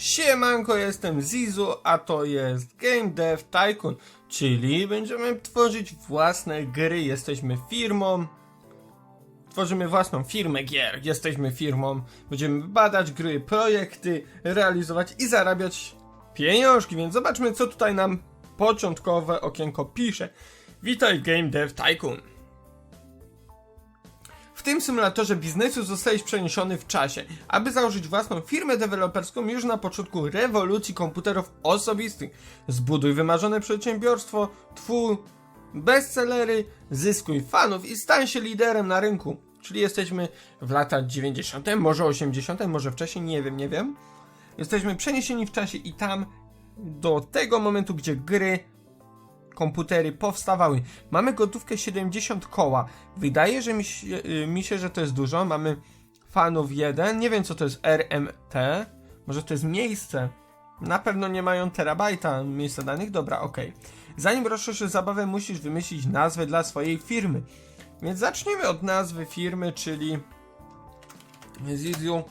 Siemanko, jestem Zizu, a to jest Game Dev Tycoon, czyli będziemy tworzyć własne gry. Jesteśmy firmą, tworzymy własną firmę gier, jesteśmy firmą, będziemy badać gry, projekty, realizować i zarabiać pieniążki, więc zobaczmy co tutaj nam początkowe okienko pisze. Witaj Game Dev Tycoon. W tym symulatorze biznesu zostałeś przeniesiony w czasie, aby założyć własną firmę deweloperską już na początku rewolucji komputerów osobistych. Zbuduj wymarzone przedsiębiorstwo, twój bestsellery, zyskuj fanów i stań się liderem na rynku. Czyli jesteśmy w latach 90., może 80., może wcześniej, nie wiem, nie wiem. Jesteśmy przeniesieni w czasie i tam do tego momentu, gdzie gry komputery powstawały. Mamy gotówkę 70 koła. Wydaje że mi się, y, mi się, że to jest dużo. Mamy fanów 1. Nie wiem, co to jest RMT. Może to jest miejsce. Na pewno nie mają terabajta miejsca danych. Dobra, ok. Zanim rozszerzysz zabawę, musisz wymyślić nazwę dla swojej firmy. Więc zacznijmy od nazwy firmy, czyli Zizu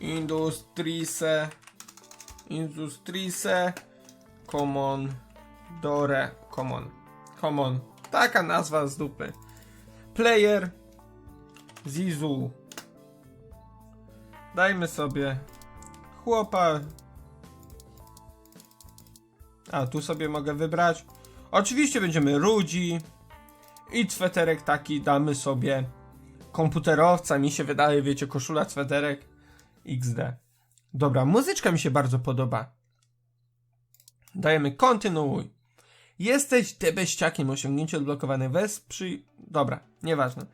Industrise Industrise Common Dore Common. Common. Taka nazwa z dupy. Player Zizu. Dajmy sobie chłopa. A, tu sobie mogę wybrać. Oczywiście będziemy Rudzi. I cweterek taki damy sobie komputerowca. Mi się wydaje, wiecie, koszula, cweterek. XD. Dobra, muzyczka mi się bardzo podoba. Dajemy kontynuuj. Jesteś tebeściakiem, osiągnięcie odblokowane. Wesprzyj... Dobra, nieważne.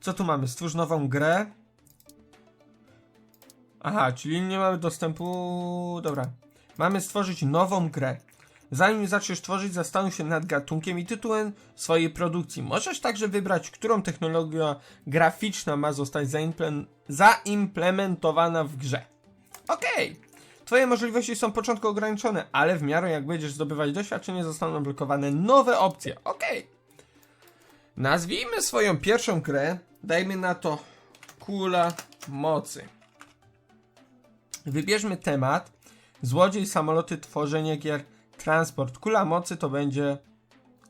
Co tu mamy? Stwórz nową grę. Aha, czyli nie mamy dostępu... Dobra. Mamy stworzyć nową grę. Zanim zaczniesz tworzyć, zastanów się nad gatunkiem i tytułem swojej produkcji. Możesz także wybrać, którą technologia graficzna ma zostać zaimple- zaimplementowana w grze. Okej. Twoje możliwości są początkowo ograniczone, ale w miarę jak będziesz zdobywać doświadczenie, zostaną blokowane nowe opcje. Okej. Nazwijmy swoją pierwszą grę, dajmy na to Kula Mocy. Wybierzmy temat. Złodziej, samoloty, tworzenie gier, transport. Kula Mocy to będzie...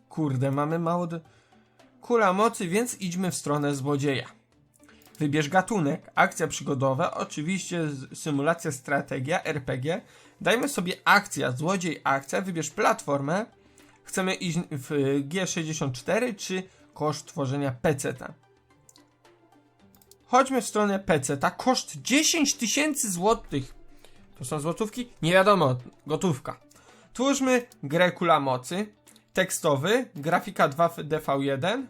Kurde, mamy mało... Kula Mocy, więc idźmy w stronę złodzieja. Wybierz gatunek, akcja przygodowa, oczywiście symulacja, strategia, RPG. Dajmy sobie akcja, złodziej, akcja, wybierz platformę. Chcemy iść w G64 czy koszt tworzenia PC-ta. Chodźmy w stronę PC-ta, koszt 10 tysięcy złotych. To są złotówki? Nie wiadomo, gotówka. Twórzmy grę Kula Mocy. Tekstowy, grafika 2DV1.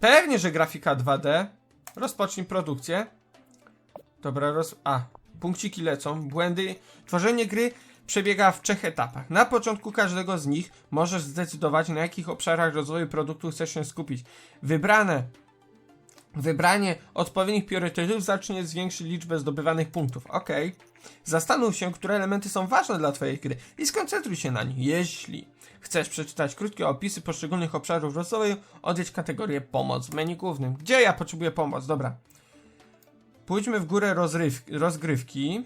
Pewnie, że grafika 2D. Rozpocznij produkcję. Dobra, roz... A, punkciki lecą. Błędy. Tworzenie gry przebiega w trzech etapach. Na początku każdego z nich możesz zdecydować, na jakich obszarach rozwoju produktu chcesz się skupić. Wybrane Wybranie odpowiednich priorytetów zacznie zwiększyć liczbę zdobywanych punktów. Ok. Zastanów się, które elementy są ważne dla Twojej gry i skoncentruj się na nich. Jeśli chcesz przeczytać krótkie opisy poszczególnych obszarów rozwoju, odwiedź kategorię pomoc w menu głównym. Gdzie ja potrzebuję pomoc? Dobra. Pójdźmy w górę rozgrywki.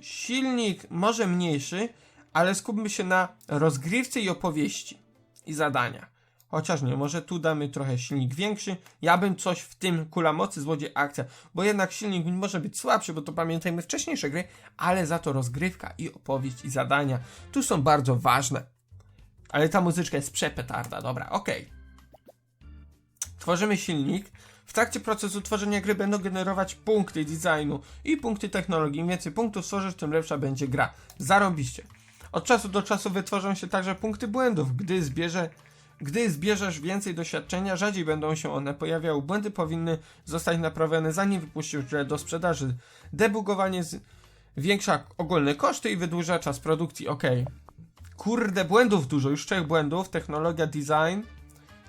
Silnik może mniejszy, ale skupmy się na rozgrywce i opowieści i zadania. Chociaż nie, może tu damy trochę silnik większy. Ja bym coś w tym kula mocy złodziej akcja, bo jednak silnik może być słabszy, bo to pamiętajmy wcześniejsze gry, ale za to rozgrywka i opowieść i zadania tu są bardzo ważne. Ale ta muzyczka jest przepetarda, dobra, okej. Tworzymy silnik. W trakcie procesu tworzenia gry będą generować punkty designu i punkty technologii. Im więcej punktów stworzysz, tym lepsza będzie gra. Zarobiście. Od czasu do czasu wytworzą się także punkty błędów. Gdy zbierze, gdy zbierzesz więcej doświadczenia, rzadziej będą się one pojawiały. Błędy powinny zostać naprawione zanim wypuścisz grę do sprzedaży. Debugowanie zwiększa ogólne koszty i wydłuża czas produkcji. Ok. Kurde, błędów dużo, już trzech błędów. Technologia, design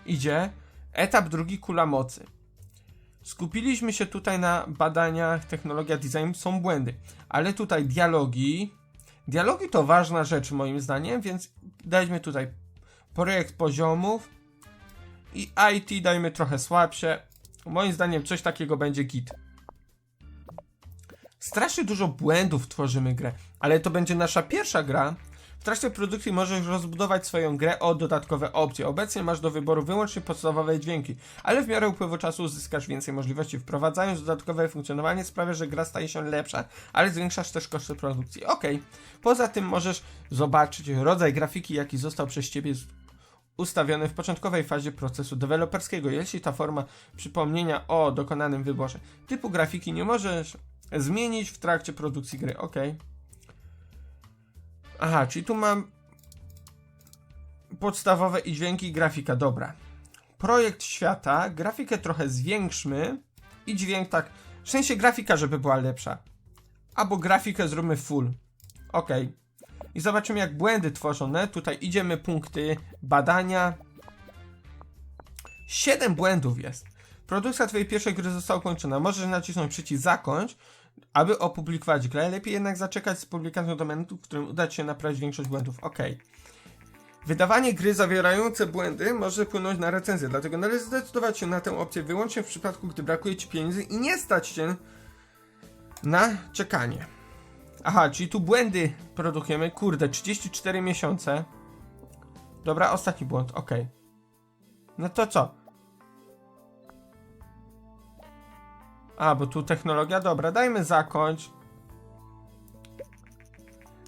idzie. Etap drugi, kula mocy. Skupiliśmy się tutaj na badaniach, technologia, design, są błędy. Ale tutaj dialogi. Dialogi to ważna rzecz moim zdaniem, więc dajmy tutaj projekt poziomów i IT dajmy trochę słabsze. Moim zdaniem coś takiego będzie git. strasznie dużo błędów tworzymy grę, ale to będzie nasza pierwsza gra. W trakcie produkcji możesz rozbudować swoją grę o dodatkowe opcje. Obecnie masz do wyboru wyłącznie podstawowe dźwięki, ale w miarę upływu czasu uzyskasz więcej możliwości. Wprowadzając dodatkowe funkcjonowanie sprawia, że gra staje się lepsza, ale zwiększasz też koszty produkcji. Ok. Poza tym możesz zobaczyć rodzaj grafiki, jaki został przez Ciebie ustawiony w początkowej fazie procesu deweloperskiego. Jeśli ta forma przypomnienia o dokonanym wyborze typu grafiki nie możesz zmienić w trakcie produkcji gry. Ok. Aha, czyli tu mam podstawowe i dźwięki i grafika. Dobra. Projekt świata, grafikę trochę zwiększmy i dźwięk tak, w sensie grafika, żeby była lepsza. Albo grafikę zróbmy full. Ok. I zobaczymy jak błędy tworzone. Tutaj idziemy punkty badania. 7 błędów jest. Produkcja twojej pierwszej gry została ukończona. Możesz nacisnąć przycisk zakończ, aby opublikować grę. Lepiej jednak zaczekać z publikacją do momentu, w którym uda ci się naprawić większość błędów. Ok. Wydawanie gry zawierające błędy może wpłynąć na recenzję, dlatego należy zdecydować się na tę opcję wyłącznie w przypadku, gdy brakuje ci pieniędzy i nie stać się na czekanie. Aha, czyli tu błędy produkujemy. Kurde, 34 miesiące. Dobra, ostatni błąd, ok. No to co? A, bo tu technologia, dobra, dajmy zakończ.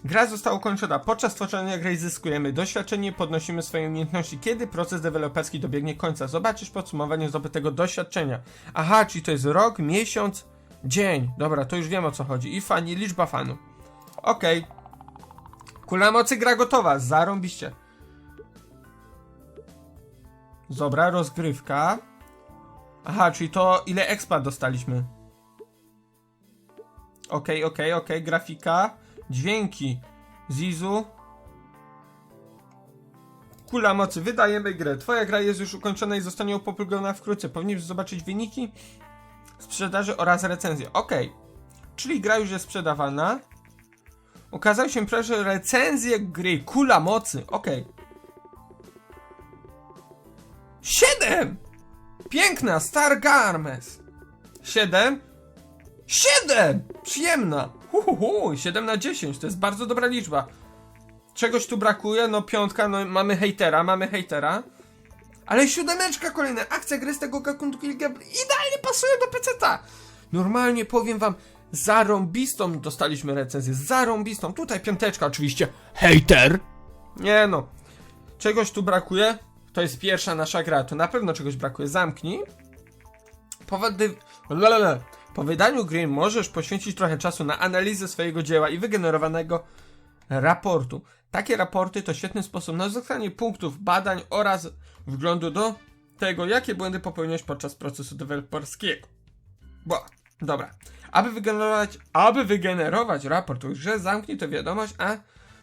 Gra została ukończona. Podczas tworzenia gry zyskujemy doświadczenie, podnosimy swoje umiejętności. Kiedy proces deweloperski dobiegnie końca? Zobaczysz podsumowanie zdobytego doświadczenia. Aha, czyli to jest rok, miesiąc, dzień. Dobra, to już wiem o co chodzi. I fani, liczba fanów. Okej. Kula mocy gra gotowa, zarąbiście. Dobra, rozgrywka. Aha, czyli to ile expa dostaliśmy. Okej, okej, okej, grafika. Dźwięki. Zizu. Kula mocy, wydajemy grę. Twoja gra jest już ukończona i zostanie opublikowana wkrótce. Powinniśmy zobaczyć wyniki sprzedaży oraz recenzję. Okej. Czyli gra już jest sprzedawana. Ukazał się proszę recenzję gry. Kula mocy. Okej. Siedem! Piękna, Star Garmes. Siedem? Siedem! Przyjemna. Hu, hu, hu. 7 na 10, to jest bardzo dobra liczba. Czegoś tu brakuje, no piątka, no mamy hejtera, mamy hejtera. Ale siódemeczka kolejna, akcja gry z tego gatunku idealnie pasuje do peceta. Normalnie powiem wam, zarąbistą dostaliśmy recenzję, zarąbistą. Tutaj piąteczka oczywiście, hejter. Nie no, czegoś tu brakuje. To jest pierwsza nasza gra, to na pewno czegoś brakuje. Zamknij. Po, wydy... Lalala. po wydaniu gry możesz poświęcić trochę czasu na analizę swojego dzieła i wygenerowanego raportu. Takie raporty to świetny sposób na uzyskanie punktów badań oraz wglądu do tego, jakie błędy popełniłeś podczas procesu deweloperskiego. Bo, dobra. Aby wygenerować, aby wygenerować raport o grze, zamknij tę wiadomość, a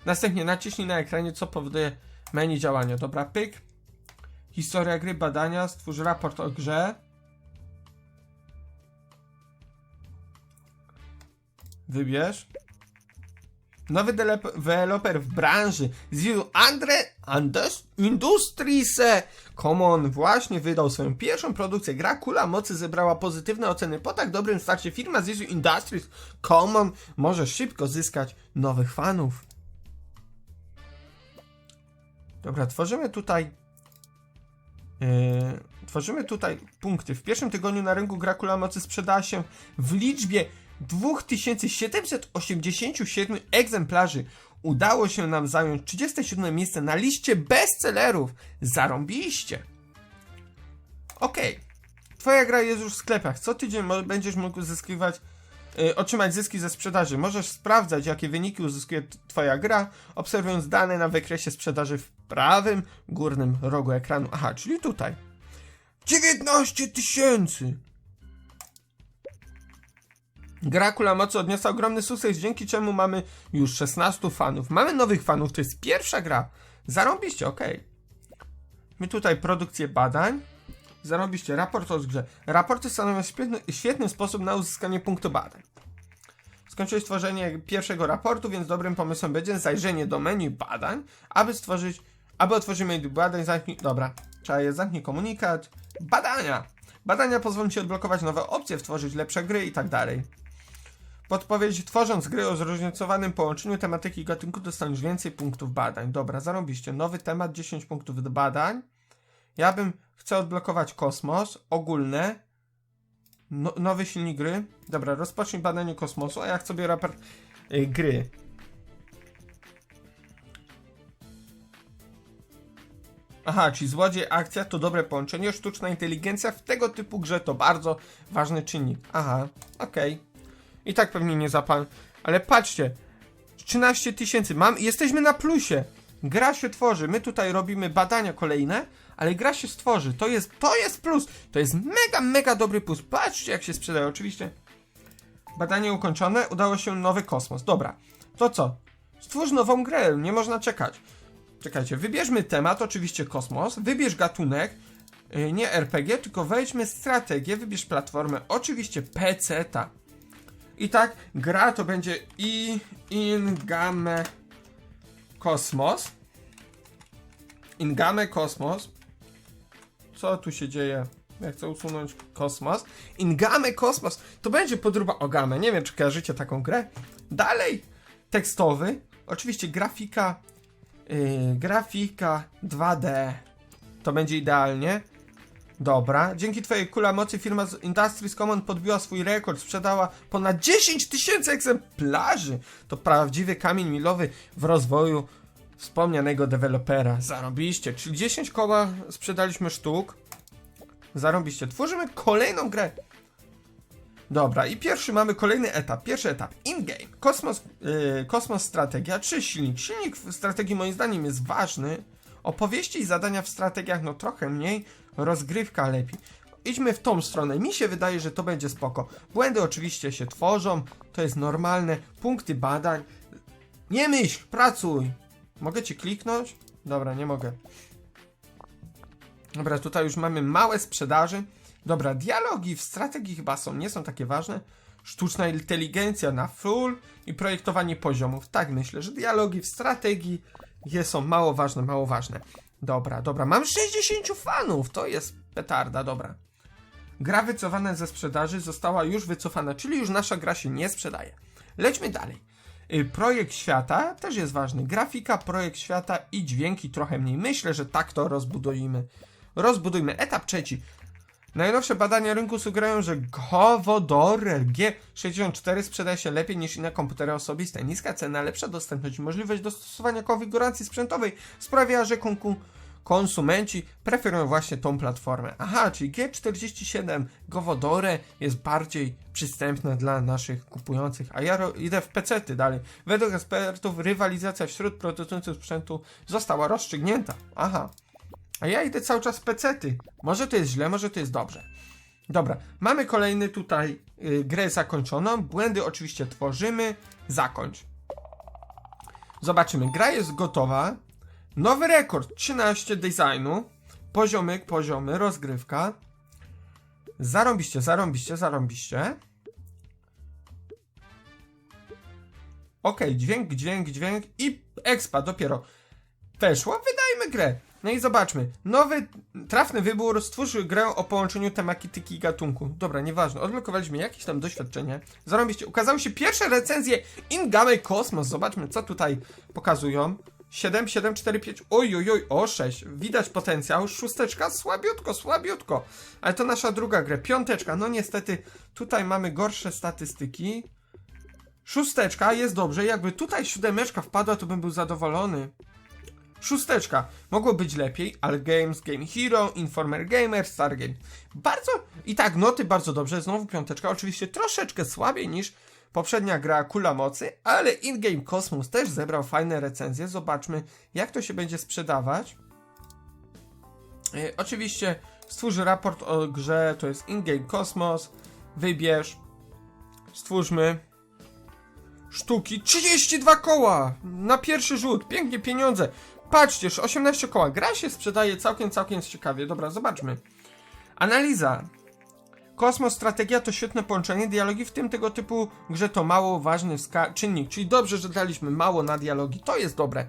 następnie naciśnij na ekranie, co powoduje menu działania. Dobra, pyk. Historia gry, badania, stwórz raport o grze. Wybierz. Nowy deweloper w branży Zero Andre Andes Industries. Common właśnie wydał swoją pierwszą produkcję. Gra Kula Mocy zebrała pozytywne oceny. Po tak dobrym starcie firma Zero Industries Common może szybko zyskać nowych fanów. Dobra, tworzymy tutaj Yy, tworzymy tutaj punkty. W pierwszym tygodniu na rynku gra Kula Mocy sprzedała się w liczbie 2787 egzemplarzy. Udało się nam zająć 37 miejsce na liście bestsellerów. Zarąbiście. Okej. Twoja gra jest już w sklepach. Co tydzień będziesz mógł uzyskiwać, yy, otrzymać zyski ze sprzedaży. Możesz sprawdzać, jakie wyniki uzyskuje Twoja gra, obserwując dane na wykresie sprzedaży w prawym górnym rogu ekranu. Aha, czyli tutaj. 19 tysięcy! Gra Kula Mocy odniosła ogromny sukces, dzięki czemu mamy już 16 fanów. Mamy nowych fanów, to jest pierwsza gra. Zarąbiście, okej. My tutaj produkcję badań. Zarobiście raport o grze. Raporty stanowią świetny, świetny sposób na uzyskanie punktu badań. Skończyłeś tworzenie pierwszego raportu, więc dobrym pomysłem będzie zajrzenie do menu badań, aby stworzyć, aby otworzyć menu badań, zamknij, dobra, trzeba je zamknij komunikat, badania. Badania pozwolą Ci odblokować nowe opcje, wtworzyć lepsze gry i tak dalej. Podpowiedź, tworząc gry o zróżnicowanym połączeniu tematyki i gatunku dostaniesz więcej punktów badań. Dobra, zarobiście. Nowy temat, 10 punktów do badań. Ja bym, chcę odblokować kosmos, ogólne, no, nowy silnik gry. Dobra, rozpocznij badanie kosmosu, a ja chcę sobie raport y, gry. Aha, czyli złodziej, akcja to dobre połączenie, sztuczna inteligencja w tego typu grze to bardzo ważny czynnik. Aha, okej. I tak pewnie nie zapal. Ale patrzcie, 13 tysięcy, mam, jesteśmy na plusie. Gra się tworzy, my tutaj robimy badania kolejne, ale gra się stworzy. To jest, to jest plus. To jest mega, mega dobry plus. Patrzcie jak się sprzedaje. Oczywiście badanie ukończone, udało się nowy kosmos. Dobra, to co? Stwórz nową grę, nie można czekać. Czekajcie, wybierzmy temat, oczywiście kosmos, wybierz gatunek, yy, nie RPG, tylko wejdźmy strategię, wybierz platformę, oczywiście PC-ta. I tak, gra to będzie i Ingame Kosmos. Ingame Kosmos. Co tu się dzieje? Ja chcę usunąć kosmos. Ingame Kosmos. To będzie podróba o gamę. Nie wiem, czy kojarzycie taką grę. Dalej, tekstowy. Oczywiście grafika. Yy, grafika 2D. To będzie idealnie. Dobra. Dzięki twojej kula mocy firma z Industries Common podbiła swój rekord. Sprzedała ponad 10 tysięcy egzemplarzy. To prawdziwy kamień milowy w rozwoju wspomnianego dewelopera. Zarobiście. Czyli 10 koła sprzedaliśmy sztuk. Zarobiście. Tworzymy kolejną grę. Dobra, i pierwszy mamy kolejny etap. Pierwszy etap. In-game. Kosmos, yy, kosmos strategia. Czy silnik? Silnik w strategii moim zdaniem jest ważny. Opowieści i zadania w strategiach no trochę mniej. Rozgrywka lepiej. Idźmy w tą stronę. Mi się wydaje, że to będzie spoko. Błędy oczywiście się tworzą. To jest normalne. Punkty badań. Nie myśl, pracuj. Mogę ci kliknąć? Dobra, nie mogę. Dobra, tutaj już mamy małe sprzedaży. Dobra, dialogi w strategii chyba są, nie są takie ważne. Sztuczna inteligencja na full i projektowanie poziomów. Tak myślę, że dialogi w strategii je są mało ważne, mało ważne. Dobra, dobra, mam 60 fanów, to jest petarda, dobra. Gra wycofana ze sprzedaży została już wycofana, czyli już nasza gra się nie sprzedaje. Lećmy dalej. Y, Projekt świata też jest ważny. Grafika, projekt świata i dźwięki trochę mniej. Myślę, że tak to rozbudujmy. Rozbudujmy. Etap trzeci. Najnowsze badania rynku sugerują, że Commodore G64 sprzedaje się lepiej niż inne komputery osobiste. Niska cena, lepsza dostępność i możliwość dostosowania konfiguracji sprzętowej sprawia, że konsumenci preferują właśnie tą platformę. Aha, czyli G47 Commodore jest bardziej przystępne dla naszych kupujących, a ja idę w PC-ty dalej. Według ekspertów rywalizacja wśród producentów sprzętu została rozstrzygnięta. Aha. A ja idę cały czas pecety. Może to jest źle, może to jest dobrze. Dobra, mamy kolejny tutaj y, grę zakończoną. Błędy oczywiście tworzymy. Zakończ. Zobaczymy. Gra jest gotowa. Nowy rekord 13 designu. Poziomy, poziomy, rozgrywka. Zarąbiście, zarąbiście, zarąbiście. Ok, dźwięk, dźwięk, dźwięk i expa dopiero weszło. Wydajmy grę. No i zobaczmy. Nowy, trafny wybór stworzył grę o połączeniu tematyki i gatunku. Dobra, nieważne. Odblokowaliśmy jakieś tam doświadczenie. Zarobiście. Ukazały się pierwsze recenzje Ingame Cosmos. Zobaczmy, co tutaj pokazują. 7, 7, 4, 5. Oj, oj, oj, o 6. Widać potencjał. Szósteczka, słabiutko, słabiutko. Ale to nasza druga gra. Piąteczka. No niestety, tutaj mamy gorsze statystyki. Szósteczka jest dobrze. Jakby tutaj siódemeczka wpadła, to bym był zadowolony. Szósteczka. Mogło być lepiej, ale Games, Game Hero, Informer Gamer, Stargame. Bardzo, i tak noty bardzo dobrze, znowu piąteczka, oczywiście troszeczkę słabiej niż poprzednia gra Kula Mocy, ale In-Game Cosmos też zebrał fajne recenzje, zobaczmy jak to się będzie sprzedawać. E, oczywiście stwórz raport o grze, to jest In-Game Cosmos, wybierz, stwórzmy sztuki, 32 koła na pierwszy rzut, pięknie pieniądze. Patrzcie, 18 koła. Gra się sprzedaje całkiem, całkiem ciekawie. Dobra, zobaczmy. Analiza. Kosmos Strategia to świetne połączenie. Dialogi w tym tego typu grze to mało ważny czynnik. Czyli dobrze, że daliśmy mało na dialogi. To jest dobre.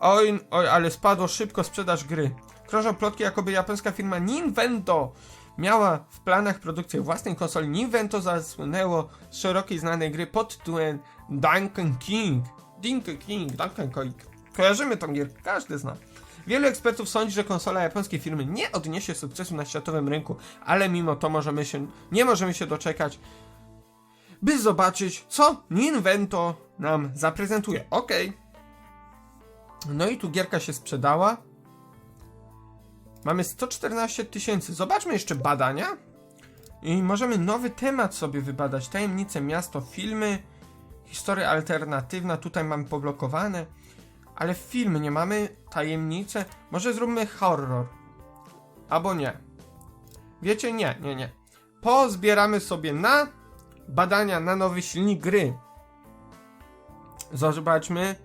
Oj, oj, ale spadło szybko sprzedaż gry. Krążą plotki, jakoby japońska firma Nintendo miała w planach produkcję własnej konsoli, Nintendo zasłynęło z szerokiej znanej gry pod tytułem Duncan King. Duncan King, Duncan King. Kojarzymy tą gierkę, każdy zna. Wielu ekspertów sądzi, że konsola japońskiej firmy nie odniesie sukcesu na światowym rynku, ale mimo to możemy się, nie możemy się doczekać, by zobaczyć, co Ninvento nam zaprezentuje. Ok. No i tu gierka się sprzedała. Mamy 114 tysięcy. Zobaczmy jeszcze badania. I możemy nowy temat sobie wybadać. Tajemnice, miasto, filmy, historia alternatywna. Tutaj mamy poblokowane. Ale filmy nie mamy, tajemnice. Może zróbmy horror. Albo nie. Wiecie, nie, nie, nie. Pozbieramy sobie na badania na nowy silnik gry. Zobaczmy,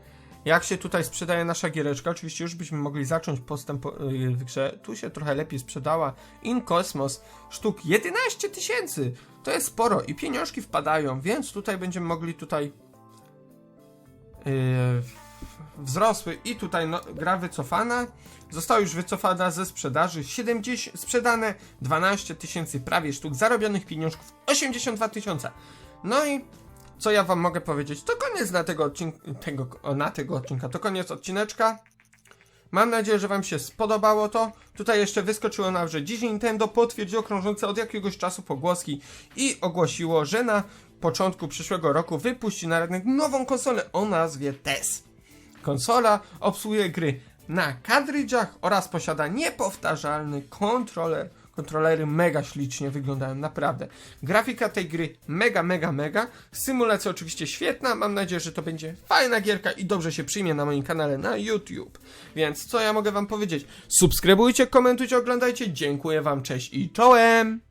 jak się tutaj sprzedaje nasza giereczka. Oczywiście już byśmy mogli zacząć postęp yy, w grze. Tu się trochę lepiej sprzedała. In Cosmos sztuk 11 tysięcy. To jest sporo i pieniążki wpadają, więc tutaj będziemy mogli tutaj yy, wzrosły i tutaj no, gra wycofana. Została już wycofana ze sprzedaży 70, sprzedane 12 tysięcy prawie sztuk, zarobionych pieniążków 82 tysiące. No i co ja wam mogę powiedzieć? To koniec na tego, odcink- tego, na tego odcinka, to koniec odcineczka. Mam nadzieję, że wam się spodobało to. Tutaj jeszcze wyskoczyło nam, że dziś Nintendo potwierdziło krążące od jakiegoś czasu pogłoski i ogłosiło, że na początku przyszłego roku wypuści na rynek nową konsolę o nazwie TES. Konsola obsługuje gry na kadrydżach oraz posiada niepowtarzalny kontroler. Kontrolery mega ślicznie wyglądają, naprawdę. Grafika tej gry mega, mega, mega. Symulacja oczywiście świetna. Mam nadzieję, że to będzie fajna gierka i dobrze się przyjmie na moim kanale na YouTube. Więc co ja mogę wam powiedzieć? Subskrybujcie, komentujcie, oglądajcie. Dziękuję wam, cześć i czołem!